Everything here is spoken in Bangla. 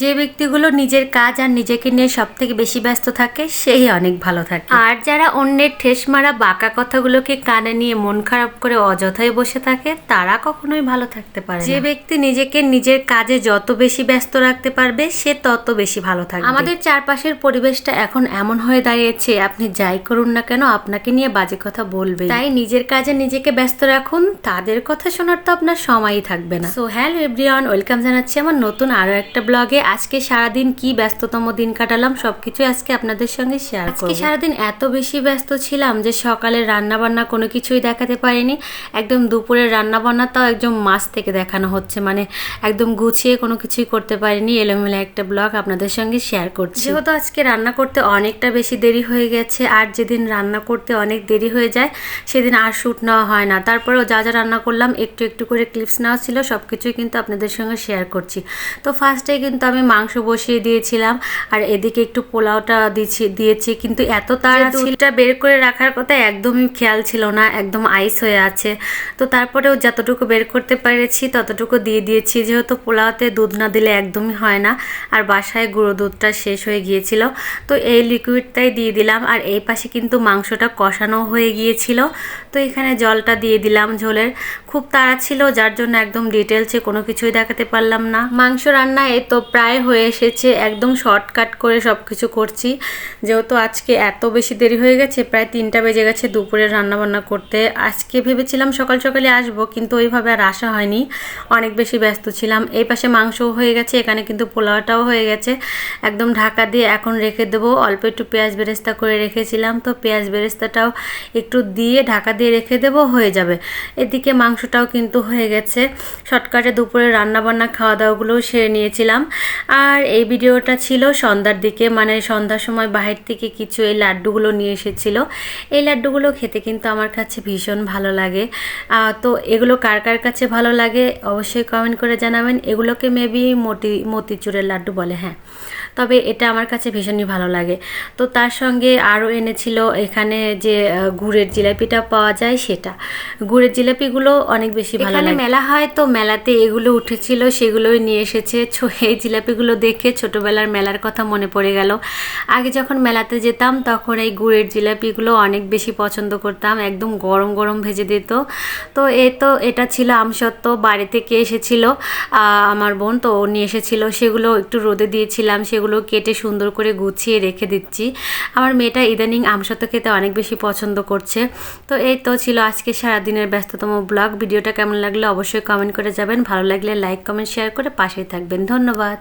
যে ব্যক্তিগুলো নিজের কাজ আর নিজেকে নিয়ে সব থেকে বেশি ব্যস্ত থাকে সেই অনেক ভালো থাকে। আর যারা অন্যের ঠেস মারা বাঁকা কথাগুলোকে কানে নিয়ে মন খারাপ করে অযথাই বসে থাকে তারা কখনোই ভালো থাকতে পারে যে ব্যক্তি নিজেকে নিজের কাজে যত বেশি ব্যস্ত রাখতে পারবে সে তত বেশি ভালো থাকবে। আমাদের চারপাশের পরিবেশটা এখন এমন হয়ে দাঁড়িয়েছে আপনি যাই করুন না কেন আপনাকে নিয়ে বাজে কথা বলবে তাই নিজের কাজে নিজেকে ব্যস্ত রাখুন তাদের কথা শোনার তো আপনার সময়ই থাকবে না। সো হ্যালো এভরিওয়ান ওয়েলকাম জানাচ্ছি আমার নতুন আরও একটা ব্লগে আজকে সারাদিন কি ব্যস্ততম দিন কাটালাম সবকিছু আজকে আপনাদের সঙ্গে শেয়ার আজকে সারাদিন এত বেশি ব্যস্ত ছিলাম যে সকালে রান্না বান্না কোনো কিছুই দেখাতে পারিনি। একদম দুপুরের রান্না বান্না তাও একদম মাছ থেকে দেখানো হচ্ছে। মানে একদম গুছিয়ে কোনো কিছুই করতে পারিনি। এলোমেলো একটা ব্লগ আপনাদের সঙ্গে শেয়ার করছি। যেহেতু আজকে রান্না করতে অনেকটা বেশি দেরি হয়ে গেছে আর যেদিন রান্না করতে অনেক দেরি হয়ে যায় সেদিন আর শ্যুট নেওয়া হয় না। তারপরেও যা যা রান্না করলাম একটু একটু করে ক্লিপস নেওয়া ছিল সব কিছুই কিন্তু আপনাদের সঙ্গে শেয়ার করছি। তো ফার্স্টে কিন্তু আমি মাংস বসিয়ে দিয়েছিলাম আর এদিকে একটু পোলাওটা দিয়েছি দিয়েছি কিন্তু এত তাড়া দুধটা বের করে রাখার কথা একদমই খেয়াল ছিল না একদম আইস হয়ে আছে। তো তারপরেও যতটুকু বের করতে পেরেছি ততটুকু দিয়ে দিয়েছি যেহেতু পোলাওতে দুধ না দিলে একদমই হয় না আর বাসায় গুঁড়ো দুধটা শেষ হয়ে গিয়েছিল। তো এই লিকুইডটাই দিয়ে দিলাম আর এই পাশে কিন্তু মাংসটা কষানো হয়ে গিয়েছিল। তো এখানে জলটা দিয়ে দিলাম ঝোলের। খুব তাড়া ছিল যার জন্য একদম ডিটেলসে কোনো কিছুই দেখাতে পারলাম না। মাংস রান্না এ তো প্রায় হয়ে এসেছে, একদম শর্টকাট করে সব কিছু করছি। যেহেতু আজকে এত বেশি দেরি হয়ে গেছে, প্রায় তিনটা বেজে গেছে দুপুরে রান্নাবান্না করতে। আজকে ভেবেছিলাম সকাল সকালে আসব, কিন্তু ওইভাবে আর আসা হয়নি। অনেক বেশি ব্যস্ত ছিলাম। এই পাশে মাংসও হয়ে গেছে, এখানে কিন্তু পোলাওটাও হয়ে গেছে। একদম ঢাকা দিয়ে এখন রেখে দেবো। অল্প একটু পেঁয়াজ বেরেস্তা করে রেখেছিলাম, তো পেঁয়াজ বেরেস্তাটাও একটু দিয়ে ঢাকা দিয়ে রেখে দেবো, হয়ে যাবে। এদিকে মাংসটাও কিন্তু হয়ে গেছে। শর্টকাটে দুপুরে রান্নাবান্না খাওয়া দাওয়াগুলোও সেরে নিয়েছিলাম। আর এই ভিডিওটা ছিল সন্ধ্যার দিকে মানে সন্ধ্যার সময় বাহির থেকে কিছু এই লাড্ডুগুলো নিয়ে এসেছিল। এই লাড্ডুগুলো খেতে কিন্তু আমার কাছে ভীষণ ভালো লাগে। তো এগুলো কার কার কাছে ভালো লাগে অবশ্যই কমেন্ট করে জানাবেন। এগুলোকে মেবি মতি, মতিচুরের লাড্ডু বলে হ্যাঁ। তবে এটা আমার কাছে ভীষণই ভালো লাগে। তো তার সঙ্গে আরও এনেছিল এখানে যে গুড়ের জিলাপিটা পাওয়া যায় সেটা। গুড়ের জিলাপিগুলো অনেক বেশি ভালো লাগে। মেলা হয় তো মেলাতে এগুলো উঠেছিল সেগুলোই নিয়ে এসেছে। এই জিলাপিগুলো দেখে ছোটবেলার মেলার কথা মনে পড়ে গেল। আগে যখন মেলাতে যেতাম তখন এই গুড়ের জিলাপিগুলো অনেক বেশি পছন্দ করতাম একদম গরম গরম ভেজে দিত। তো এ তো এটা ছিল আমসত্ত্ব বাড়ি থেকে এসেছিল আমার বোন তো ও নিয়ে এসেছিল সেগুলো একটু রোদে দিয়েছিলাম সেগুলো কেটে সুন্দর করে গুছিয়ে রেখে দিচ্ছি। আমার মেয়েটা ইদানিং আমসত্ব খেতে অনেক বেশি পছন্দ করছে। তো এই তো ছিল আজকে সারাদিনের ব্যস্ততম ব্লগ। ভিডিওটা কেমন লাগলে অবশ্যই কমেন্ট করে যাবেন। ভালো লাগলে লাইক, কমেন্ট, শেয়ার করে পাশেই থাকবেন। ধন্যবাদ।